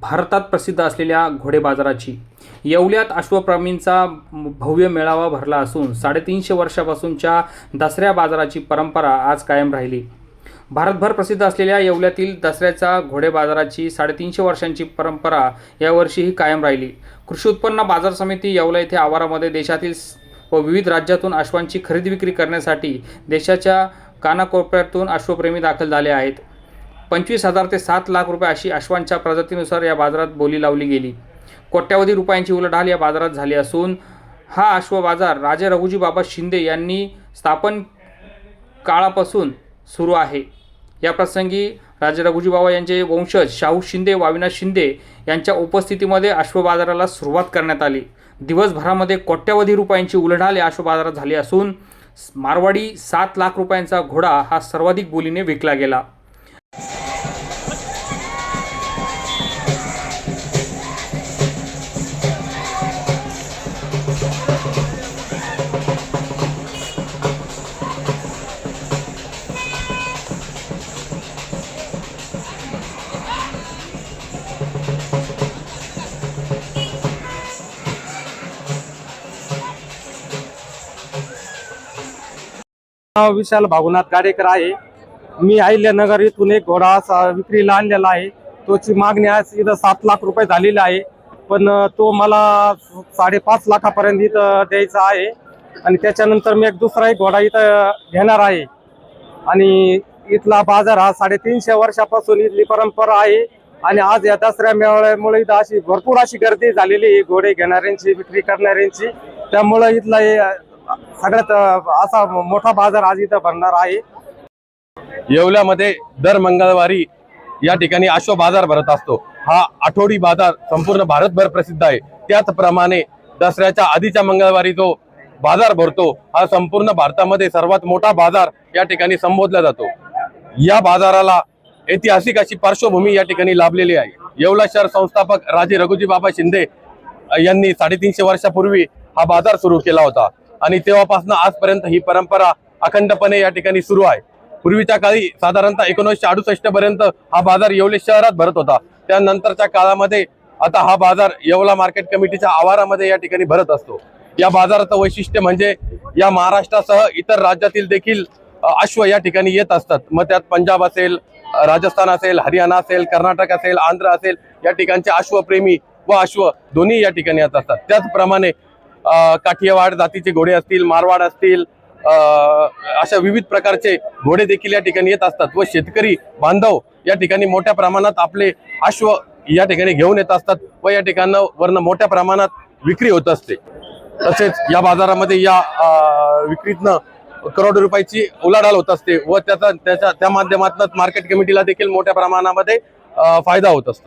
भारतात प्रसिद्ध असलेल्या घोडे बाजाराची. येवल्यात अश्वप्रेमींचा भव्य मेळावा भरला असून साडेतीनशे वर्षापासूनच्या दसऱ्या बाजाराची परंपरा आज कायम राहिली. भारतभर प्रसिद्ध असलेल्या येवल्यातील दसऱ्याचा घोडे बाजाराची साडेतीनशे वर्षांची परंपरा यावर्षीही कायम राहिली. कृषी उत्पन्न बाजार समिती येवला येथे आवारामध्ये देशातील व विविध राज्यातून अश्वांची खरेदी विक्री करण्यासाठी देशाच्या कानाकोपऱ्यातून अश्वप्रेमी दाखल झाले आहेत. पंचवीस हजार ते सात लाख रुपये अशी अश्वांच्या प्रजातीनुसार या बाजारात बोली लावली गेली. कोट्यावधी रुपयांची उलाढाल या बाजारात झाली असून हा अश्व बाजार राजे रघुजी बाबा शिंदे यांनी स्थापन काळापासून सुरू आहे. या प्रसंगी राजे रघुजी बाबा यांचे वंशज शाहू शिंदे वाविनाथ शिंदे यांच्या उपस्थितीमध्ये अश्व बाजाराला सुरुवात करण्यात आली. दिवसभरामध्ये कोट्यावधी रुपयांची उलाढाल या अश्व बाजारात झाली असून मारवाडी सात लाख रुपयांचा घोडा हा सर्वाधिक बोलीने विकला गेला. नाव विशाल भागुनाथ गाडेकर आहे. मी अहिल्यानगर इथून एक घोडा असा विक्रीला आणलेला आहे. तोची मागणी आज इथं सात लाख रुपये झालेली आहे. पण तो मला साडेपाच लाखापर्यंत इथं द्यायचा आहे. आणि त्याच्यानंतर मी एक दुसरा एक घोडा इथं घेणार आहे. आणि इथला बाजार हा साडेतीनशे वर्षापासून इथली परंपरा आहे. आणि आज या दसऱ्या मेळाव्यामुळे इथं अशी भरपूर अशी गर्दी झालेली आहे. घोडे घेणाऱ्यांची विक्री करणाऱ्यांची. त्यामुळं इथला हे सगळ्यात असा मोठा बाजार आज इथं भरणार आहे. येवल्यामध्ये दर मंगळवारी या ठिकाणी अश्व बाजार भरत असतो. हा आठवडी बाजार संपूर्ण भारतभर प्रसिद्ध आहे. त्याचप्रमाणे दसऱ्याच्या आधीच्या मंगळवारी जो बाजार भरतो हा संपूर्ण भारतामध्ये सर्वात मोठा बाजार या ठिकाणी संबोधला जातो. या बाजाराला ऐतिहासिक अशी पार्श्वभूमी या ठिकाणी लाभलेली आहे. येवला शहर संस्थापक राजे रघुजी बाबा शिंदे यांनी साडेतीनशे वर्षापूर्वी हा बाजार सुरू केला होता. आणि तेव्हापासून आजपर्यंत ही परंपरा अखंडपणे या ठिकाणी सुरू आहे. पूर्वीच्या काळी साधारणतः एकोणीसशे अडुसष्ट पर्यंत हा बाजार येवले शहरात भरत होता. त्यानंतरच्या काळामध्ये आता हा बाजार येवला मार्केट कमिटीच्या आवारामध्ये या ठिकाणी भरत असतो. या बाजाराचं वैशिष्ट्य म्हणजे या महाराष्ट्रासह इतर राज्यातील देखील अश्व या ठिकाणी येत असतात. मग त्यात पंजाब असेल राजस्थान असेल हरियाणा असेल कर्नाटक असेल आंध्र असेल या ठिकाणचे अश्वप्रेमी व अश्व दोन्ही या ठिकाणी येत असतात. त्याचप्रमाणे काठियावाड जातीचे घोडे असतील मारवाड असतील अ, अशा विविध प्रकारचे घोडे देखील या ठिकाणी येत असतात व शेतकरी बांधव या ठिकाणी मोठ्या प्रमाणात आपले अश्व या ठिकाणी घेऊन येत असतात व या ठिकाणावरनं मोठ्या प्रमाणात विक्री होत असते. तसेच या बाजारामध्ये या विक्रीतनं करोडो रुपयाची उलाढाल होत असते व त्याचा त्याच्या त्या माध्यमातून मार्केट कमिटीला देखील मोठ्या प्रमाणामध्ये फायदा होत असतो.